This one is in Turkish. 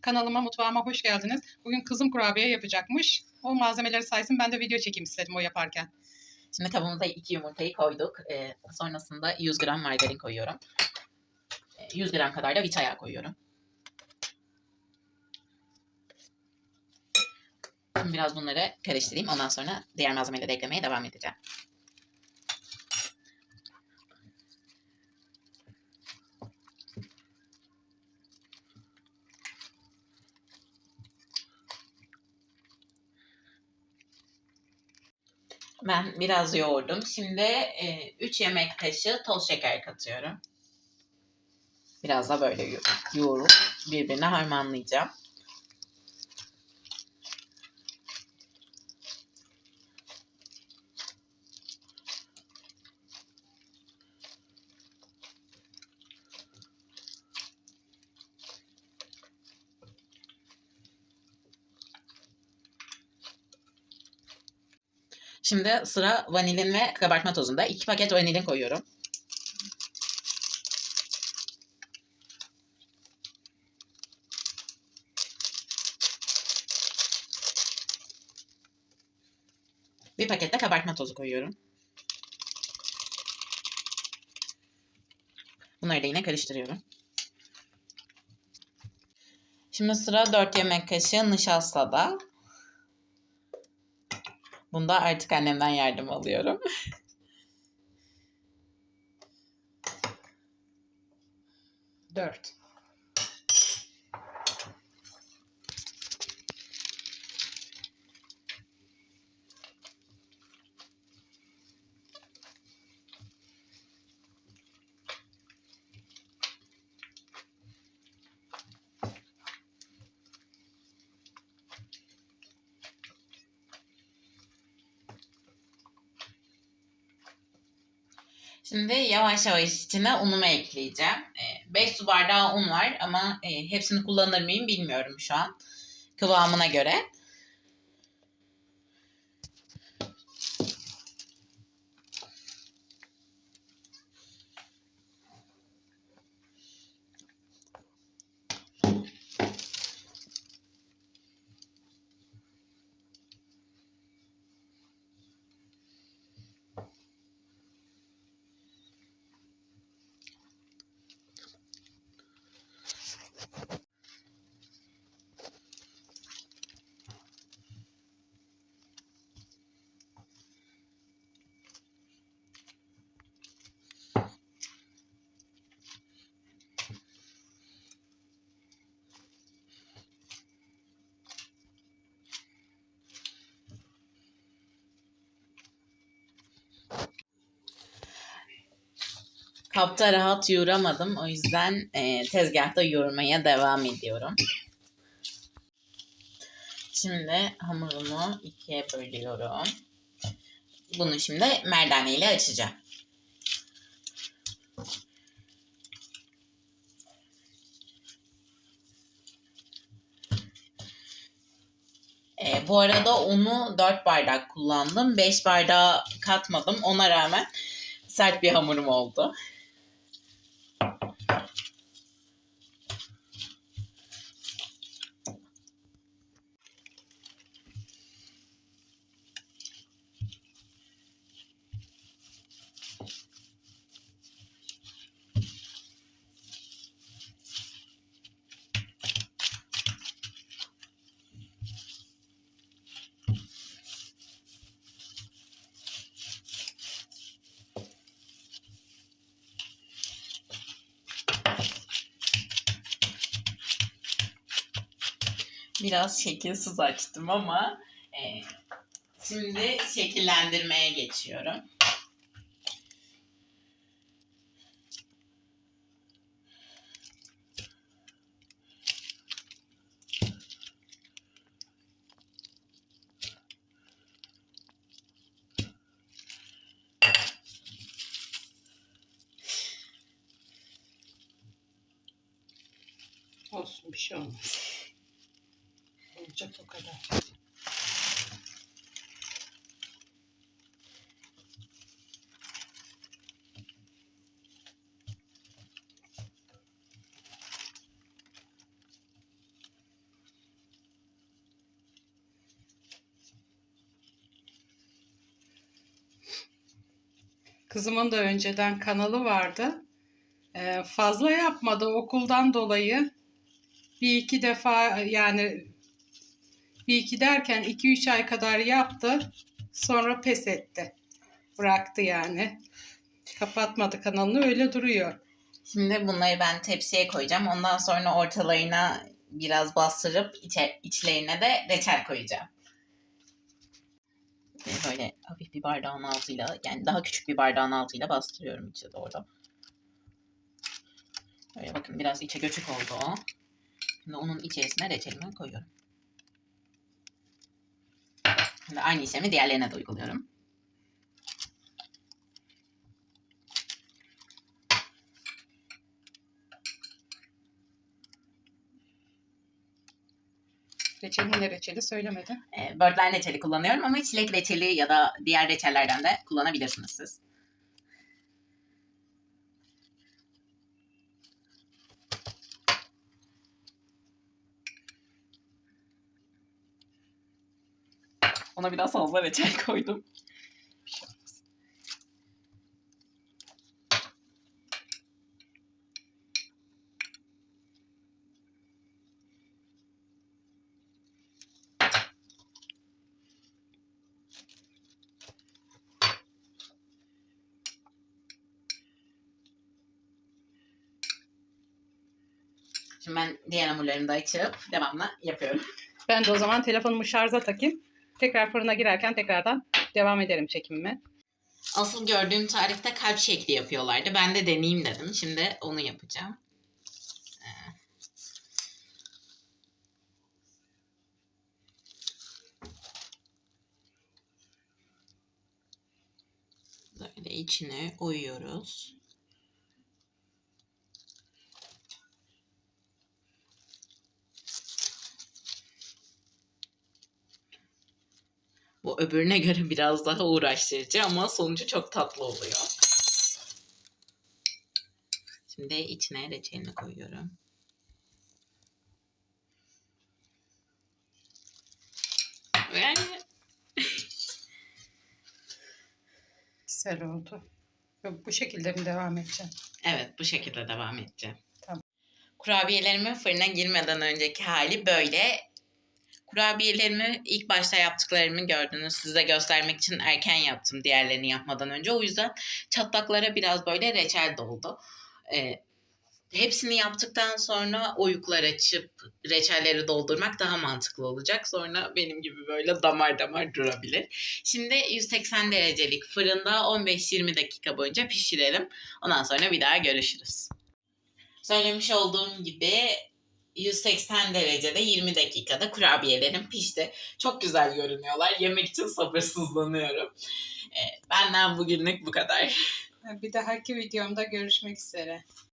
Kanalıma, mutfağıma hoş geldiniz. Bugün kızım kurabiye yapacakmış. O malzemeleri saysın ben de video çekeyim istedim o yaparken. Şimdi kabımıza iki yumurtayı koyduk. Ee, sonrasında 100 gram margarin koyuyorum. Ee, 100 gram kadar da vitayağı koyuyorum. Şimdi biraz bunları karıştırayım. Ondan sonra diğer malzemeleri eklemeye devam edeceğim. Ben biraz yoğurdum. Şimdi 3 yemek kaşığı toz şeker katıyorum. Biraz da böyle yo- yoğurup birbirine harmanlayacağım. Şimdi sıra vanilin ve kabartma tozunda. 2 paket vanilin koyuyorum. Bir paket de kabartma tozu koyuyorum. Bunları da yine karıştırıyorum. Şimdi sıra 4 yemek kaşığı nişastada. Bunda artık annemden yardım alıyorum. Dört. Şimdi yavaş yavaş içine unumu ekleyeceğim. 5 su bardağı un var ama e, hepsini kullanır mıyım bilmiyorum şu an. Kıvamına göre. Kapta rahat yoğuramadım. O yüzden e, tezgahta yoğurmaya devam ediyorum. Şimdi hamurumu ikiye bölüyorum. Bunu şimdi merdane ile açacağım. E, bu arada unu 4 bardak kullandım. 5 bardağı katmadım. Ona rağmen sert bir hamurum oldu. Biraz şekilsiz açtım ama e, şimdi şekillendirmeye geçiyorum. Olsun bir şey olmaz olacak o kadar. Kızımın da önceden kanalı vardı. Ee, fazla yapmadı okuldan dolayı. Bir iki defa yani bir iki derken iki üç ay kadar yaptı. Sonra pes etti. Bıraktı yani. Kapatmadı kanalını öyle duruyor. Şimdi bunları ben tepsiye koyacağım. Ondan sonra ortalarına biraz bastırıp içe, içlerine de reçel koyacağım. Böyle hafif bir bardağın altıyla yani daha küçük bir bardağın altıyla bastırıyorum içe doğru. Böyle bakın biraz içe göçük oldu o. Şimdi onun içerisine reçelimi koyuyorum. Şimdi aynı işlemi diğerlerine de uyguluyorum. Reçeli ne reçeli söylemedi. E, böğürtlen reçeli kullanıyorum ama çilek reçeli ya da diğer reçellerden de kullanabilirsiniz siz. Ona biraz fazla reçel koydum. Şimdi ben diğer hamurlarımı da açıp devamlı yapıyorum. Ben de o zaman telefonumu şarja takayım. Tekrar fırına girerken tekrardan devam ederim çekimime. Asıl gördüğüm tarifte kalp şekli yapıyorlardı. Ben de deneyeyim dedim. Şimdi onu yapacağım. Ee, Böyle içine oyuyoruz. Öbürüne göre biraz daha uğraştırıcı ama sonucu çok tatlı oluyor. Şimdi içine reçelini koyuyorum. Ve Güzel oldu. Bu şekilde mi devam edeceğim? evet bu şekilde devam edeceğim. Tamam. Kurabiyelerimin fırına girmeden önceki hali böyle. Kurabiyelerimi ilk başta yaptıklarımı gördünüz. Size göstermek için erken yaptım diğerlerini yapmadan önce. O yüzden çatlaklara biraz böyle reçel doldu. Ee, hepsini yaptıktan sonra oyuklar açıp reçelleri doldurmak daha mantıklı olacak. Sonra benim gibi böyle damar damar durabilir. Şimdi 180 derecelik fırında 15-20 dakika boyunca pişirelim. Ondan sonra bir daha görüşürüz. Söylemiş olduğum gibi 180 derecede 20 dakikada kurabiyelerim pişti. Çok güzel görünüyorlar. Yemek için sabırsızlanıyorum. Ee, benden bugünlük bu kadar. Bir dahaki videomda görüşmek üzere.